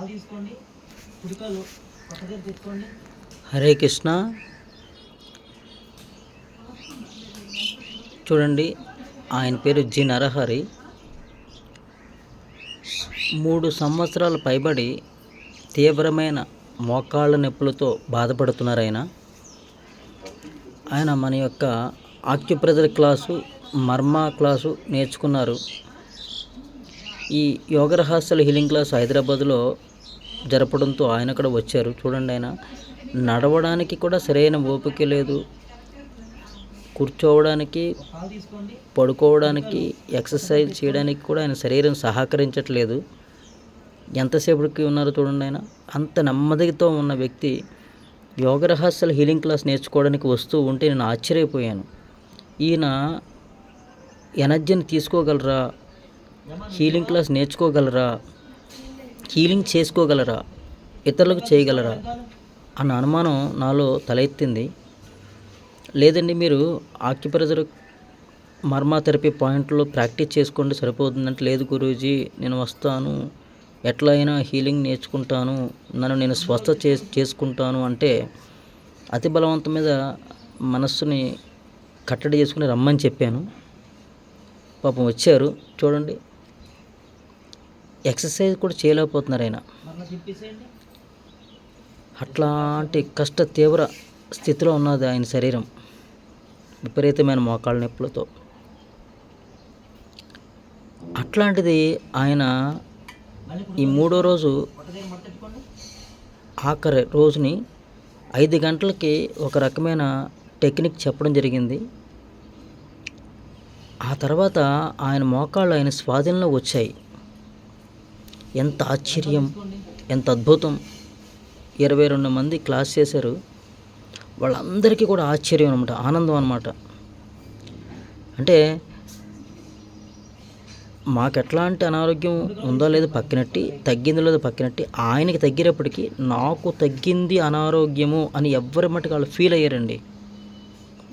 తీసుకోండి తెచ్చుకోండి హరే కృష్ణ. చూడండి ఆయన పేరు జి నరహరి. మూడు సంవత్సరాలు పైబడి తీవ్రమైన మోకాళ్ళ నొప్పులతో బాధపడుతున్నారు ఆయన. ఆయన మన యొక్క ఆక్యుప్రెజర్ క్లాసు మర్మా క్లాసు నేర్చుకున్నారు. ఈ యోగ రహస్యాల హీలింగ్ క్లాస్ హైదరాబాద్లో జరపడంతో ఆయన కూడా వచ్చారు. చూడండి ఆయన. నడవడానికి కూడా సరైన ఓపిక లేదు. కూర్చోవడానికి పడుకోవడానికి ఎక్సర్సైజ్ చేయడానికి కూడా ఆయన శరీరం సహకరించట్లేదు. ఎంతసేపటికి ఉన్నారో చూడండి ఆయన. అంత నెమ్మదితో ఉన్న వ్యక్తి యోగ రహస్యాల హీలింగ్ క్లాస్ నేర్చుకోవడానికి వస్తూ ఉంటే నేను ఆశ్చర్యపోయాను. ఈయన ఎనర్జీని తీసుకోగలరా? హీలింగ్ క్లాస్ నేర్చుకోగలరా? హీలింగ్ చేసుకోగలరా? ఇతరులకు చేయగలరా? అన్న అనుమానం నాలో తలెత్తింది. లేదండి మీరు ఆక్యుప్రెజర్ మర్మా థెరపీ పాయింట్లో ప్రాక్టీస్ చేసుకోండి సరిపోతుందంటే లేదు గురూజీ నేను వస్తాను. ఎట్లా అయినా హీలింగ్ నేర్చుకుంటాను. నన్ను నేను స్వస్థ చే చేసుకుంటాను అంటే అతి బలవంతం మీద మనస్సుని కట్టడి చేసుకుని రమ్మని చెప్పాను. పాపం వచ్చారు. చూడండి. ఎక్సర్సైజ్ కూడా చేయలేకపోతున్నారు ఆయన. అట్లాంటి కష్ట తీవ్ర స్థితిలో ఉన్నది ఆయన శరీరం. విపరీతమైన మోకాళ్ళ నొప్పులతో. అట్లాంటిది ఆయన ఈ మూడో రోజు ఆఖరి రోజుని ఐదు గంటలకి ఒక రకమైన టెక్నిక్ చెప్పడం జరిగింది. ఆ తర్వాత ఆయన మోకాళ్ళు ఆయన స్వాధీనంలో వచ్చాయి. ఎంత ఆశ్చర్యం ఎంత అద్భుతం. ఇరవై రెండు మంది క్లాస్ చేశారు. వాళ్ళందరికీ కూడా ఆశ్చర్యం అనమాట ఆనందం అనమాట అంటే మాకు ఎట్లాంటి అనారోగ్యం ఉందో లేదో పక్కనట్టి తగ్గిందో లేదో పక్కనట్టి ఆయనకి తగ్గినప్పటికీ నాకు తగ్గింది అనారోగ్యము అని ఎవ్వరి మట్టుకు వాళ్ళు ఫీల్ అయ్యారండి.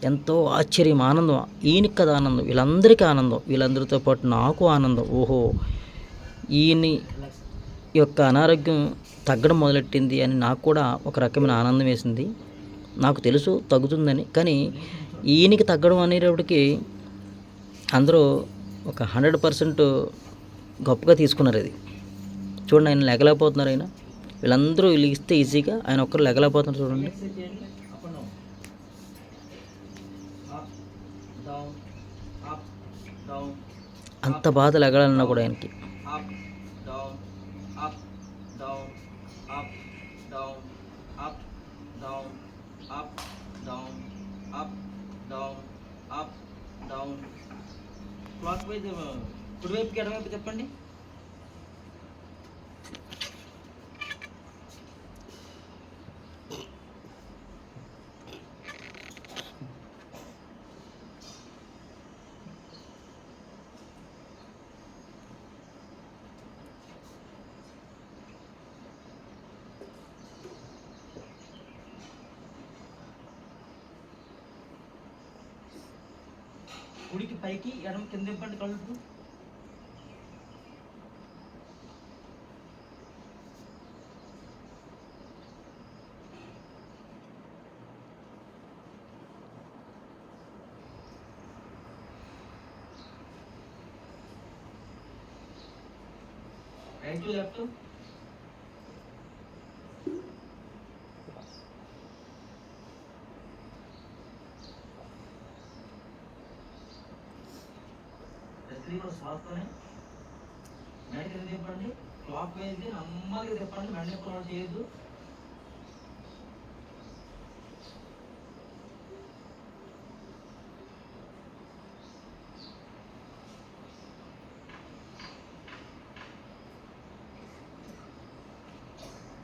ఎంతో ఆశ్చర్యం ఆనందం. ఈయనకి కదా ఆనందం వీళ్ళందరికీ ఆనందం. వీళ్ళందరితో పాటు నాకు ఆనందం. ఓహో ఈయన్ని యొక్క అనారోగ్యం తగ్గడం మొదలెట్టింది అని నాకు కూడా ఒక రకమైన ఆనందం వేసింది. నాకు తెలుసు తగ్గుతుందని. కానీ ఈయనకి తగ్గడం అనేటప్పటికి అందరూ ఒక హండ్రెడ్ పర్సెంట్ గొప్పగా తీసుకున్నారు అది చూడండి ఆయన లెగలేకపోతున్నారు ఆయన. వీళ్ళందరూ వీళ్ళు ఇస్తే ఈజీగా ఆయన ఒక్కరు లెగలేకపోతున్నారు చూడండి. అంత బాధ లెగలన్నా కూడా ఆయనకి. క్లాక్ వైజ్ కుడివైపుకి ఎడమవైపు చెప్పండి. పైకి ఎడమ కింద ఇవ్వండి కళ్ళు. రైట్ టు లెఫ్ట్ త్రీ కూడా శ్వాసతోనే తిప్పండి క్లాక్ వైజ్ నెమ్మదిగా తిప్పండి మెడ నొప్పి చేయొద్దు.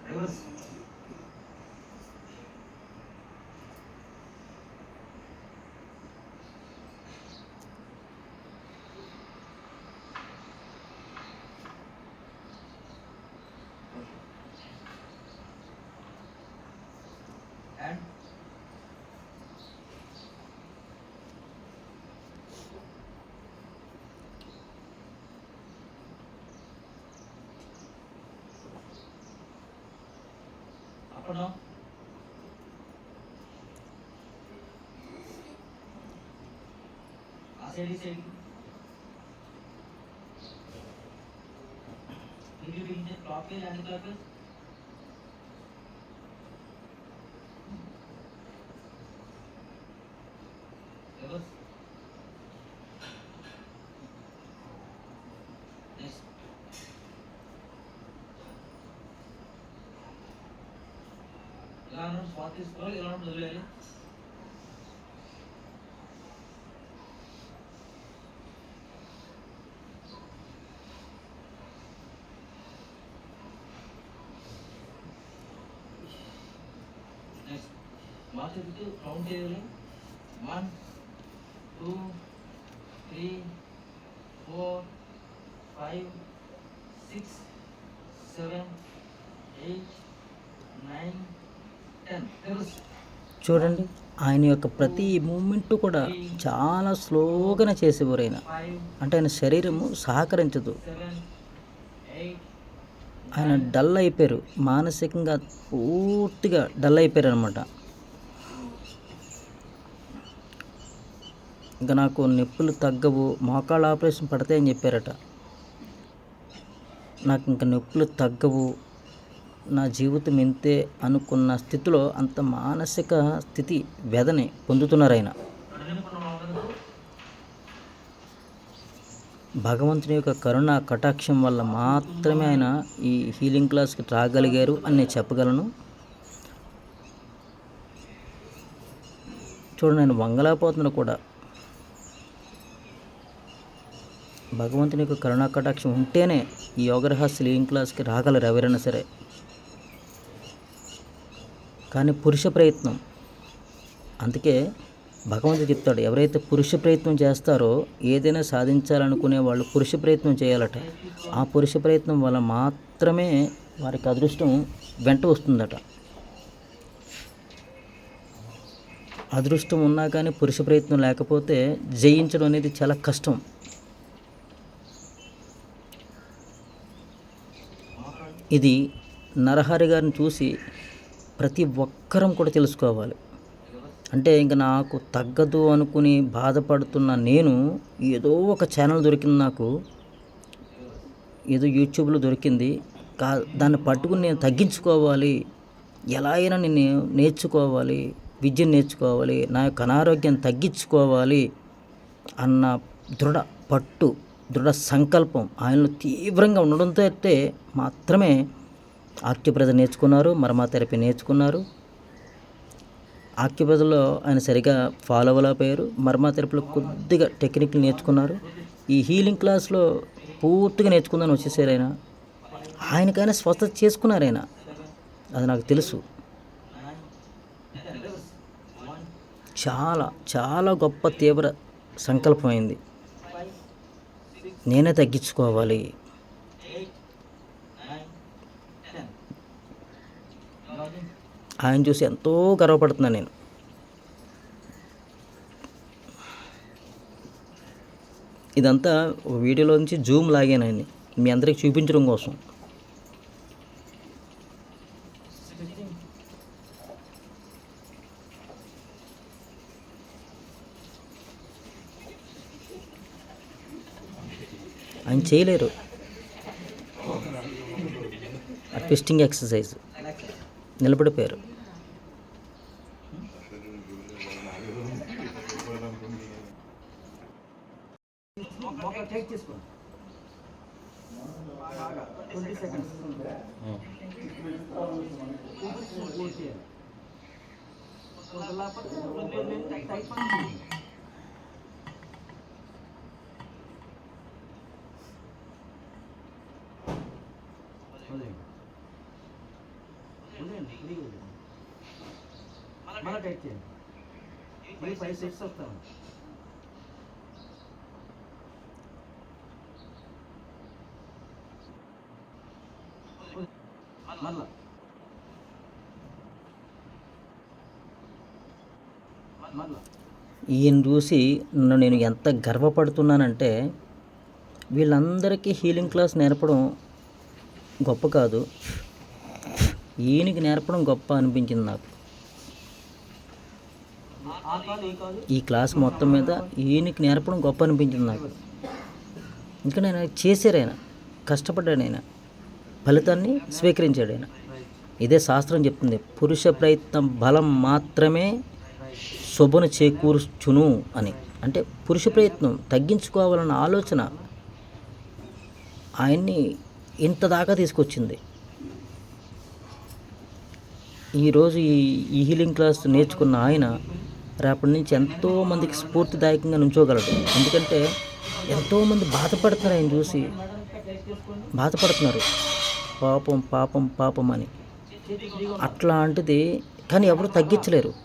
Reverse now. ఆ సైడ్ ఈ సైడ్ ఇది బిగించే క్లాక్ వేజ్ యాంటీ ఇలా అన్నప్పుడు స్వాత్ తీసుకోవాలి ఇలా అన్నప్పుడు వదిలేయాలి నెక్స్ట్ మార్చ్ చుట్టూ కౌంట్ చేయాలి one two three four five six seven eight nine ten reverse చూడండి ఆయన యొక్క ప్రతి మూమెంట్ కూడా చాలా స్లోగానే చేసేవారు ఆయన. అంటే ఆయన శరీరము సహకరించదు. ఆయన డల్ అయిపోయారు. మానసికంగా పూర్తిగా డల్ అయిపోయారు అనమాట ఇంకా నాకు నొప్పులు తగ్గవు మోకాళ్ళ ఆపరేషన్ పడతాయని చెప్పారట. నాకు ఇంకా నొప్పులు తగ్గవు. నా జీవితం ఇంతే అనుకున్న స్థితిలో అంత మానసిక స్థితి వ్యధని పొందుతున్నారు ఆయన భగవంతుని యొక్క కరుణ కటాక్షం వల్ల మాత్రమే ఆయన ఈ హీలింగ్ క్లాస్కి రాగలిగారు అని నేను చెప్పగలను. చూడండి నేను వంగలేకపోతున్నా కూడా భగవంతుని యొక్క కరుణా కటాక్షం ఉంటేనే ఈ యోగరహస్య హీలింగ్ క్లాస్కి రాగలరు ఎవరైనా సరే. కానీ పురుష ప్రయత్నం. అందుకే భగవంతుడు చెప్తాడు ఎవరైతే పురుష ప్రయత్నం చేస్తారో ఏదైనా సాధించాలనుకునే వాళ్ళు పురుష ప్రయత్నం చేయాలట. ఆ పురుష ప్రయత్నం వల్ల మాత్రమే వారికి అదృష్టం వెంట వస్తుందట. అదృష్టం ఉన్నా కానీ పురుష ప్రయత్నం లేకపోతే జయించడం అనేది చాలా కష్టం. ఇది నరహరి గారిని చూసి ప్రతి ఒక్కరం కూడా తెలుసుకోవాలి. అంటే ఇంకా నాకు తగ్గదు అనుకుని బాధపడుతున్న నేను ఏదో ఒక ఛానల్ దొరికింది నాకు. ఏదో యూట్యూబ్లో దొరికింది. కా దాన్ని పట్టుకుని నేను తగ్గించుకోవాలి. ఎలా అయినా నేను నేర్చుకోవాలి. విద్యను నేర్చుకోవాలి. నా యొక్క అనారోగ్యం తగ్గించుకోవాలి అన్న దృఢ పట్టు దృఢ సంకల్పం ఆయనలో తీవ్రంగా ఉండడంతో అయితే మాత్రమే ఆక్యుప్రెజర్ నేర్చుకున్నారు మర్మా థెరపీ నేర్చుకున్నారు. ఆక్యుప్రెజర్లో ఆయన సరిగా ఫాలో అవ్వలేకపోయారు. మర్మా థెరపీలో కొద్దిగా టెక్నిక్లు నేర్చుకున్నారు. ఈ హీలింగ్ క్లాస్లో పూర్తిగా నేర్చుకుందని వచ్చేసారు ఆయన. ఆయనకైనా స్వస్థత చేసుకున్నారు ఆయన. అది నాకు తెలుసు. చాలా చాలా గొప్ప తీవ్ర సంకల్పమైంది. నేనే తగ్గించుకోవాలి. ఆయన చూసి ఎంతో గర్వపడుతున్నాను నేను. ఇదంతా వీడియోలో నుంచి జూమ్ లాగాను మీ అందరికి చూపించడం కోసం. ఆయన చేయలేరు. ఆ ట్విస్టింగ్ ఎక్సర్సైజ్. నిలబడిపోయారు. టేక్ చేసుకోండి ట్వంటీ సెకండ్స్ మళ్ళీ టైట్ చేయండి మళ్ళీ ఫైవ్ సిక్స్ వస్తాను ఈయన చూసి నన్ను నేను ఎంత గర్వపడుతున్నానంటే వీళ్ళందరికీ హీలింగ్ క్లాస్ నేర్పడం గొప్ప కాదు. ఈయనకి నేర్పడం గొప్ప అనిపించింది నాకు. ఈ క్లాస్ మొత్తం మీద ఈయనకి నేర్పడం గొప్ప అనిపించింది నాకు. ఎందుకంటే ఆయన చేశారు ఆయన. కష్టపడ్డాడు ఆయన. ఫలితాన్ని స్వీకరించాడు ఆయన. ఇదే శాస్త్రం చెప్తుంది. పురుష ప్రయత్నం బలం మాత్రమే శుభను చేకూర్చును అని. అంటే పురుష ప్రయత్నం తగ్గించుకోవాలన్న ఆలోచన ఆయన్ని ఇంత దాకా తీసుకొచ్చింది. ఈరోజు ఈ ఈ హీలింగ్ క్లాస్ నేర్చుకున్న ఆయన రేపటి నుంచి ఎంతో మందికి స్ఫూర్తిదాయకంగా నుంచోగలడు. ఎందుకంటే ఎంతోమంది బాధపడుతున్నారు ఆయన చూసి. బాధపడుతున్నారు. పాపం పాపం పాపం అని. అట్లాంటిది కానీ ఎవరు తగ్గించలేరు.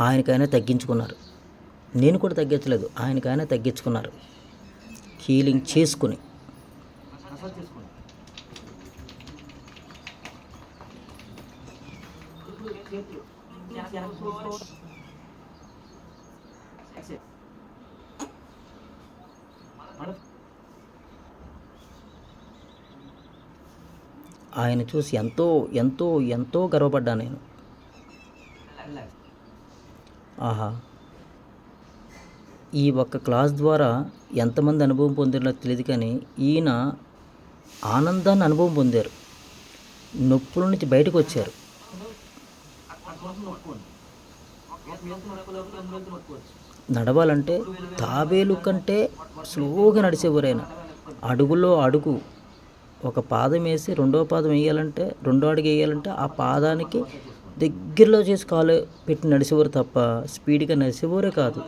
ఆయనకైనా తగ్గించుకున్నారు. నేను కూడా తగ్గించలేదు. ఆయనకైనా తగ్గించుకున్నారు. హీలింగ్ చేసుకుని. ఆయన చూసి ఎంతో ఎంతో ఎంతో గర్వపడ్డా నేను. ఆహా. ఈ ఒక్క క్లాస్ ద్వారా ఎంతమంది అనుభవం పొందినో తెలియదు కానీ ఈయన ఆనందాన్ని అనుభవం పొందారు. నొప్పుల నుంచి బయటకు వచ్చారు. నడవాలంటే తాబేలు కంటే స్లోగా నడిచేవారైనా అడుగులో అడుగు. ఒక పాదం వేసి రెండో పాదం వేయాలంటే రెండో అడుగు వేయాలంటే ఆ పాదానికి దగ్గరలో చేసి కాలు పెట్టి నడిచేవారు తప్ప స్పీడ్గా నడిచేవారే కాదు.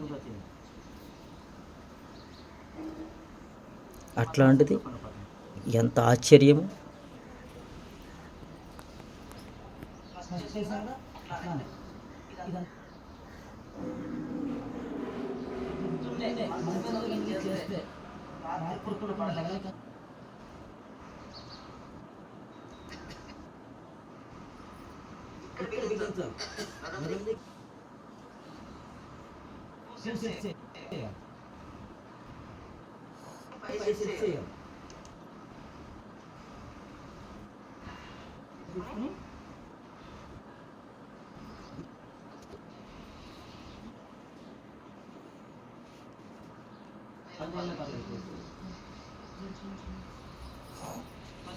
అట్లాంటిది ఎంత ఆశ్చర్యము.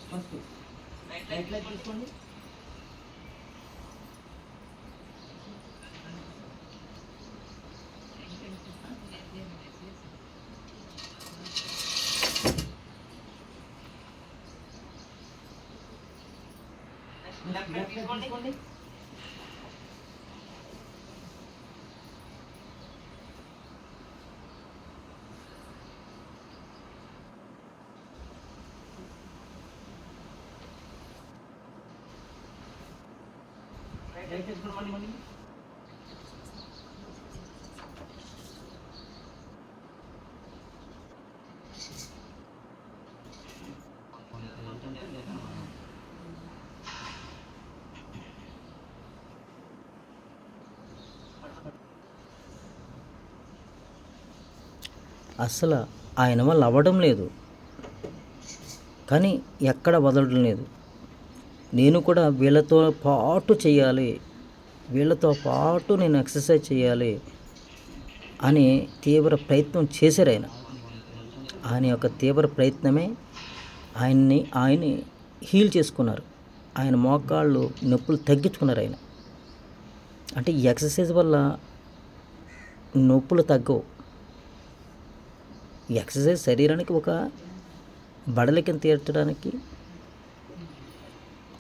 ఫస్ట్ రైట్ లెగ్ తీసుకోండి లెఫ్ట్ లెగ్ తీసుకోండి రైట్ తీసుకోండి మళ్ళీ మళ్ళీ అసలు ఆయన వల్ల అవ్వడం లేదు. కానీ ఎక్కడ వదలడం లేదు. నేను కూడా వీళ్ళతో పాటు చేయాలి వీళ్ళతో పాటు నేను ఎక్సర్సైజ్ చేయాలి అని తీవ్ర ప్రయత్నం చేశారు ఆయన. ఆయన యొక్క తీవ్ర ప్రయత్నమే ఆయన్ని ఆయన్ని హీల్ చేసుకున్నారు. ఆయన మోకాళ్ళు నొప్పులు తగ్గించుకున్నారు ఆయన. అంటే ఎక్సర్సైజ్ వల్ల నొప్పులు తగ్గవు. ఎక్సర్సైజ్ శరీరానికి ఒక బడలికను తీర్చడానికి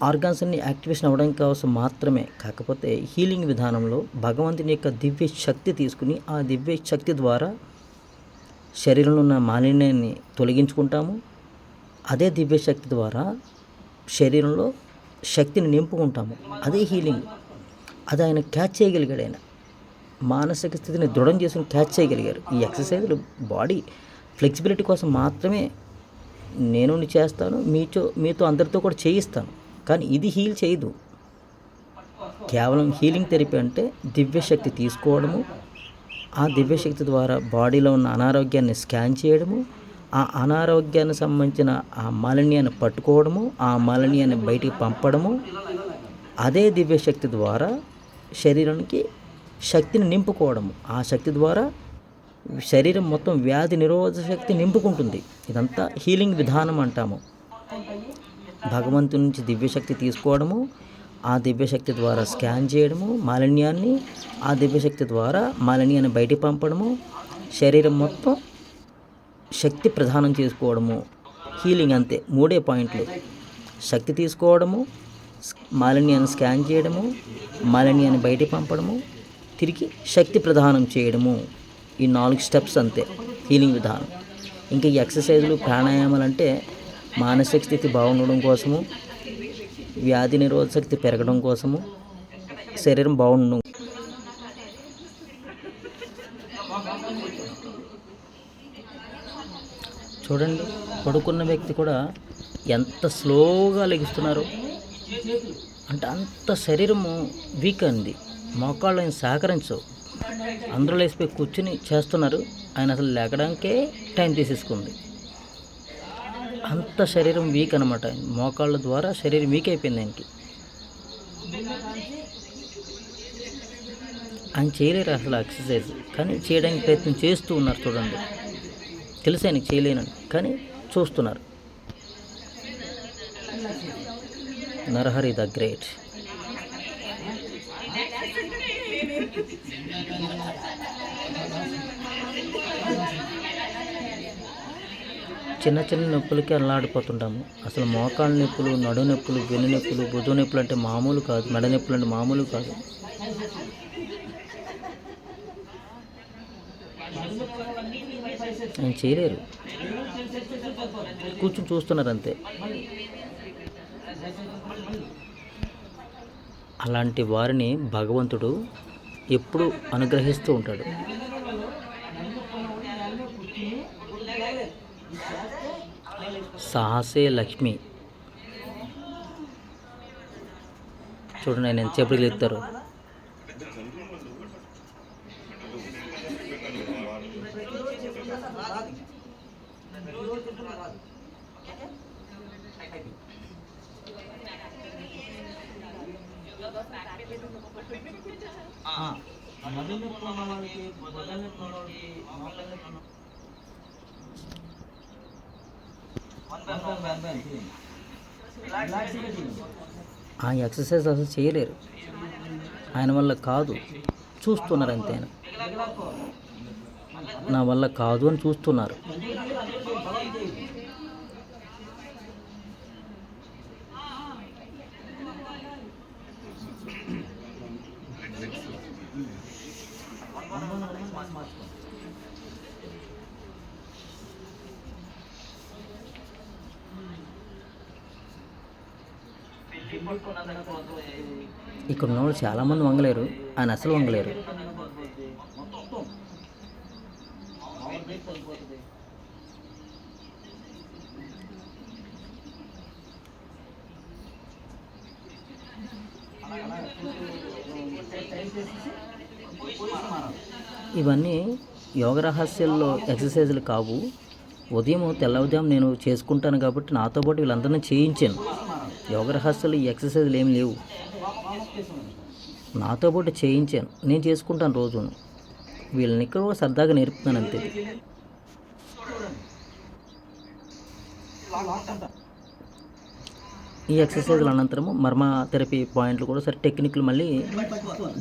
ఆర్గాన్స్ని యాక్టివేషన్ అవ్వడానికి కోసం మాత్రమే. కాకపోతే హీలింగ్ విధానంలో భగవంతుని యొక్క దివ్య శక్తి తీసుకుని ఆ దివ్య శక్తి ద్వారా శరీరంలో ఉన్న మాలిన్యాన్ని తొలగించుకుంటాము. అదే దివ్య శక్తి ద్వారా శరీరంలో శక్తిని నింపుకుంటాము. అదే హీలింగ్. అది ఆయన క్యాచ్ చేయగలిగాడు ఆయన. మానసిక స్థితిని దృఢం చేసుకుని క్యాచ్ చేయగలిగారు. ఈ ఎక్సర్సైజ్లు బాడీ ఫ్లెక్సిబిలిటీ కోసం మాత్రమే నేను చేస్తాను మీతో మీతో అందరితో కూడా చేయిస్తాను. కానీ ఇది హీల్ చేయదు. కేవలం హీలింగ్ థెరపీ అంటే దివ్యశక్తి తీసుకోవడము ఆ దివ్యశక్తి ద్వారా బాడీలో ఉన్న అనారోగ్యాన్ని స్కాన్ చేయడము ఆ అనారోగ్యానికి సంబంధించిన ఆ మాలిన్యాన్ని పట్టుకోవడము ఆ మాలిన్యాన్ని బయటికి పంపడము అదే దివ్యశక్తి ద్వారా శరీరానికి శక్తిని నింపుకోవడము. ఆ శక్తి ద్వారా శరీరం మొత్తం వ్యాధి నిరోధక శక్తి నింపుకుంటుంది. ఇదంతా హీలింగ్ విధానం అంటాము. భగవంతు నుంచి దివ్యశక్తి తీసుకోవడము ఆ దివ్యశక్తి ద్వారా స్కాన్ చేయడము మాలిన్యాన్ని ఆ దివ్యశక్తి ద్వారా మాలిన్యాన్ని బయటికి పంపడము శరీరం మొత్తం శక్తి ప్రధానం చేసుకోవడము హీలింగ్ అంతే మూడే పాయింట్లు. శక్తి తీసుకోవడము మాలిన్యాన్ని స్కాన్ చేయడము మాలిన్యాన్ని బయటికి పంపడము తిరిగి శక్తి ప్రదానం చేయడము. ఈ నాలుగు స్టెప్స్ అంతే. హీలింగ్ విధానం. ఇంకా ఈ ఎక్సర్సైజులు ప్రాణాయామాలు అంటే మానసిక స్థితి బాగుండడం కోసము వ్యాధి నిరోధక శక్తి పెరగడం కోసము శరీరం బాగుండడం. చూడండి పడుకున్న వ్యక్తి కూడా ఎంత స్లోగా లెగిస్తున్నారు. అంటే అంత శరీరము వీక్ అంది మోకాళ్ళు ఆయన సహకరించవు. అందరూ లేచిపోయి కూర్చుని చేస్తున్నారు. ఆయన అసలు లేకడానికే టైం తీసేసుకుంది. అంత శరీరం వీక్ అనమాట మోకాళ్ళ ద్వారా శరీరం వీక్ అయిపోయింది ఆయనకి. ఆయన చేయలేరు అసలు ఎక్సర్సైజ్ కానీ చేయడానికి ప్రయత్నం చేస్తూ ఉన్నారు చూడండి. తెలుసు ఆయనకి చేయలేనని. కానీ చూస్తున్నారు. Narahari the great. చిన్న చిన్న నొప్పులకి అల్లాడిపోతుంటాము. అసలు మోకాళ్ళ నొప్పులు నడు నొప్పులు వెన్ను నొప్పులు భుజం నొప్పులు అంటే మామూలు కాదు మెడ నొప్పులు అంటే మామూలు కాదు. ఆయన చేయలేరు. కూర్చుని చూస్తున్నారు అంతే అలాంటి వారిని భగవంతుడు ఎప్పుడు అనుగ్రహిస్తూ ఉంటాడు. సాహసే లక్ష్మి. చూడండి ఆయన ఎంతసేపటికి లేస్తారు ఆయన ఆ ఎక్సర్సైజ్ అసలు చేయలేరు. ఆయన వల్ల కాదు. చూస్తున్నారు అంతే ఆయన. నా వల్ల కాదు అని చూస్తున్నారు. ఇక్కడ ఉన్న వాళ్ళు చాలామంది వంగలేరు. ఆయన అసలు వంగలేరు. ఇవన్నీ యోగ రహస్యాల్లో ఎక్సర్సైజులు కావు. ఉదయం తెల్లవుదయం నేను చేసుకుంటాను కాబట్టి నాతో పాటు వీళ్ళందరినీ చేయించాను. యోగ రహస్యాలు ఈ ఎక్సర్సైజులు ఏమి లేవు. నాతో పాటు చేయించాను. నేను చేసుకుంటాను రోజును. వీళ్ళని ఇక్కడ కూడా సరదాగా నేర్పుతున్నాను అంతే. ఈ ఎక్సర్సైజ్ల అనంతరము మర్మ థెరపీ పాయింట్లు కూడా సరే టెక్నిక్లు మళ్ళీ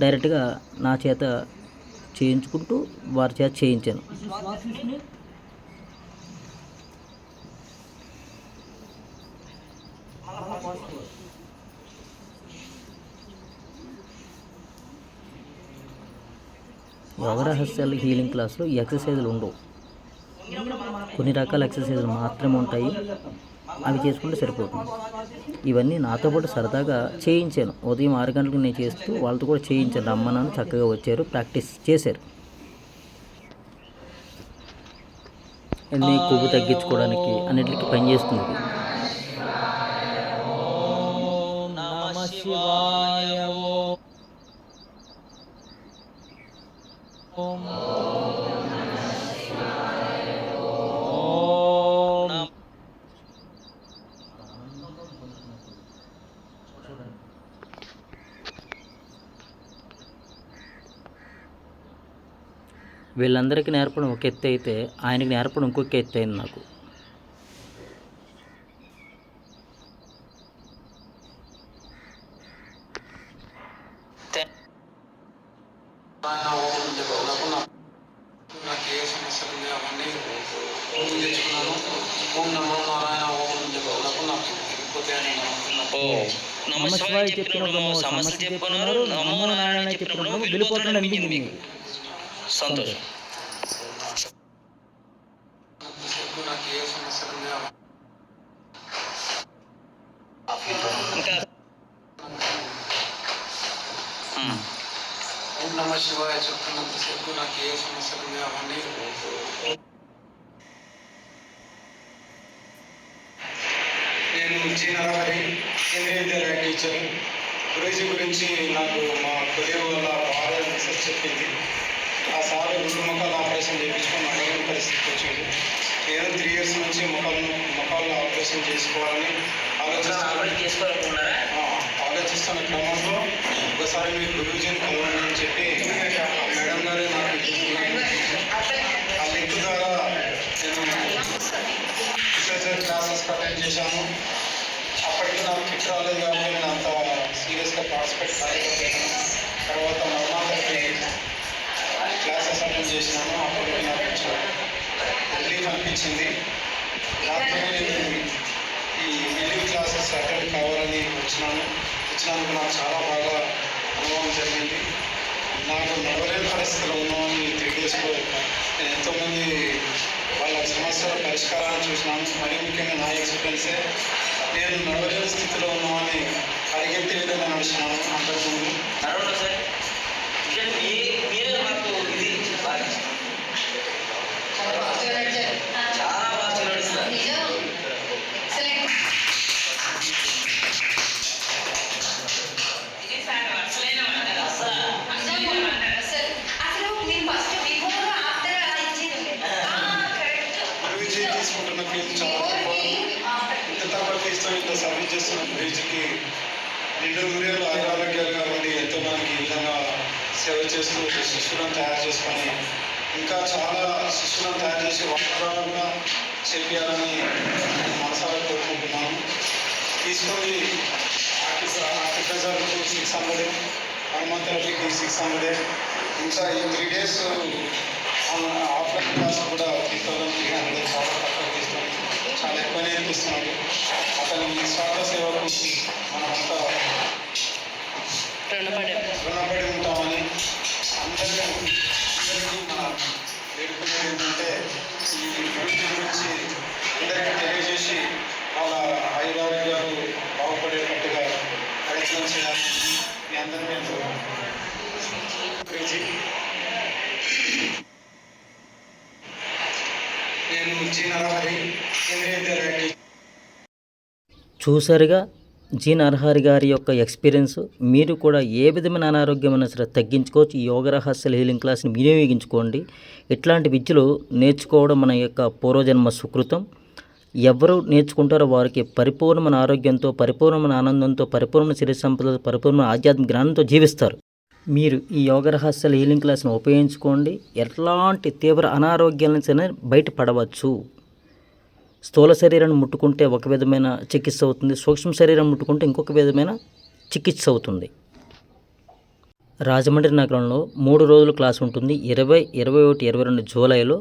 డైరెక్ట్గా నా చేత చేయించుకుంటూ వారి చేత చేయించాను. రహస్యాలు హీలింగ్ క్లాస్లో ఈ ఎక్సర్సైజులు ఉండవు. కొన్ని రకాల ఎక్సర్సైజులు మాత్రమే ఉంటాయి. అవి చేసుకుంటే సరిపోతుంది. ఇవన్నీ నాతో పాటు సరదాగా చేయించాను. ఉదయం ఆరు గంటలకు నేను చేస్తూ వాళ్ళతో కూడా చేయించాను. రమ్మన్నాను చక్కగా వచ్చారు ప్రాక్టీస్ చేశారు. అన్ని కొవ్వు తగ్గించుకోవడానికి అన్నిటికీ పనిచేస్తుంది. వీళ్ళందరికీ నేర్పడం ఒక ఎత్తు అయితే ఆయనకి నేర్పడం ఇంకొక ఎత్తు అయింది నాకు. నమ శివాయ చెప్తున్నంతసేపు నాకు ఏ సమస్యలు ఉన్నాయో అవన్నీ నేను జీ నరహరి కేంద్రీయ విద్యాలయ టీచర్ గురూజీ గురించి నాకు మా కొలియర్ వల్ల బాగా రీసెర్చ్ చెప్పింది ఆ సార్ రెండు ముఖాలు ఆపరేషన్ చేయించుకొని నడవని పరిస్థితి వచ్చింది నేను త్రీ ఇయర్స్ నుంచి ముఖాలు ముఖాల్లో ఆపరేషన్ చేసుకోవాలని ఆలోచిస్తున్నాను చేసుకోవాలనుకున్నారా ఆ, ఆలోచిస్తున్న క్రమంలో ఒకసారి మీ ప్రొవిజన్ కలవండి అని చెప్పి మేడం గారు నాకు ఆ లింక్ ద్వారా నేను క్లాసెస్ అటెండ్ చేశాను. అప్పటికి నాకు కిట్ రాలేదు కాబట్టి నేను అంత సీరియస్గా పార్టిసిపేట్ కాలేకపోయాను. తర్వాత మర్మాతకి క్లాసెస్ అటెండ్ చేసినాను. అప్పటికి నాకు రిలీఫ్ అనిపించింది. దాంతో నేను ఈ బిల్డింగ్ క్లాసెస్ అటెండ్ కావాలని వచ్చినాను. వచ్చినందుకు నాకు చాలా బాగా అనుభవం జరిగింది. నాకు నడవలేని పరిస్థితిలో ఉన్నామని త్రీ డేస్లో నేను ఎంతోమంది వాళ్ళ సమస్యల పరిష్కారాన్ని చూసినాను. మరీ ముఖ్యంగా నా ఎక్స్పీరియన్సే నేను నడవలేని స్థితిలో ఉన్నామని అడిగెత్తే విధంగా నడిచినాను అంతకుముందు. నడవండి సార్ మీరే ఇది అతని స్వార్థ సేవకు మనమంతా రుణపడి ఉంటామని అందరికీ అందరికీ మన వేడుకునేది ఏంటంటే ఈ గురించి గురించి అందరికీ తెలియజేసి వాళ్ళ బాగుపడేటట్టుగా ప్రయత్నం చేయాలని మీ నేను గురించి నేను జీ కేంద్రీయ విద్యాలయ టీచర్. చూసారుగా జీ అర్హారి గారి యొక్క ఎక్స్పీరియన్స్. మీరు కూడా ఏ విధమైన అనారోగ్యమైనా సరే తగ్గించుకోవచ్చు? ఈ యోగ రహస్యాల హీలింగ్ క్లాస్ని వినియోగించుకోండి ఇట్లాంటి విద్యలు నేర్చుకోవడం మన యొక్క పూర్వజన్మ సుకృతం. ఎవరు నేర్చుకుంటారో వారికి పరిపూర్ణమైన ఆరోగ్యంతో పరిపూర్ణమైన ఆనందంతో పరిపూర్ణ శరీర సంపదతో పరిపూర్ణ ఆధ్యాత్మిక జ్ఞానంతో జీవిస్తారు. మీరు ఈ యోగ రహస్యాల హీలింగ్ క్లాస్ని ఉపయోగించుకోండి. ఎట్లాంటి తీవ్ర అనారోగ్యాల నుంచి బయటపడవచ్చు. స్థూల శరీరాన్ని ముట్టుకుంటే ఒక విధమైన చికిత్స అవుతుంది సూక్ష్మ శరీరం ముట్టుకుంటే ఇంకొక విధమైన చికిత్స అవుతుంది. రాజమండ్రి నగరంలో మూడు రోజులు క్లాస్ ఉంటుంది. ఇరవై ఇరవై ఒకటి ఇరవై రెండు జూలైలో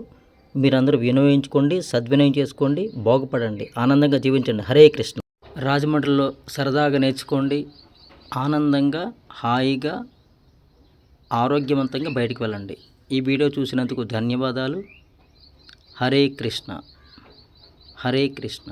మీరందరూ వినియోగించుకోండి సద్వినియోగం చేసుకోండి బాగుపడండి ఆనందంగా జీవించండి. హరే కృష్ణ. రాజమండ్రిలో సరదాగా నేర్చుకోండి ఆనందంగా హాయిగా ఆరోగ్యవంతంగా బయటికి వెళ్ళండి. ఈ వీడియో చూసినందుకు ధన్యవాదాలు. హరే కృష్ణ. హరే కృష్ణ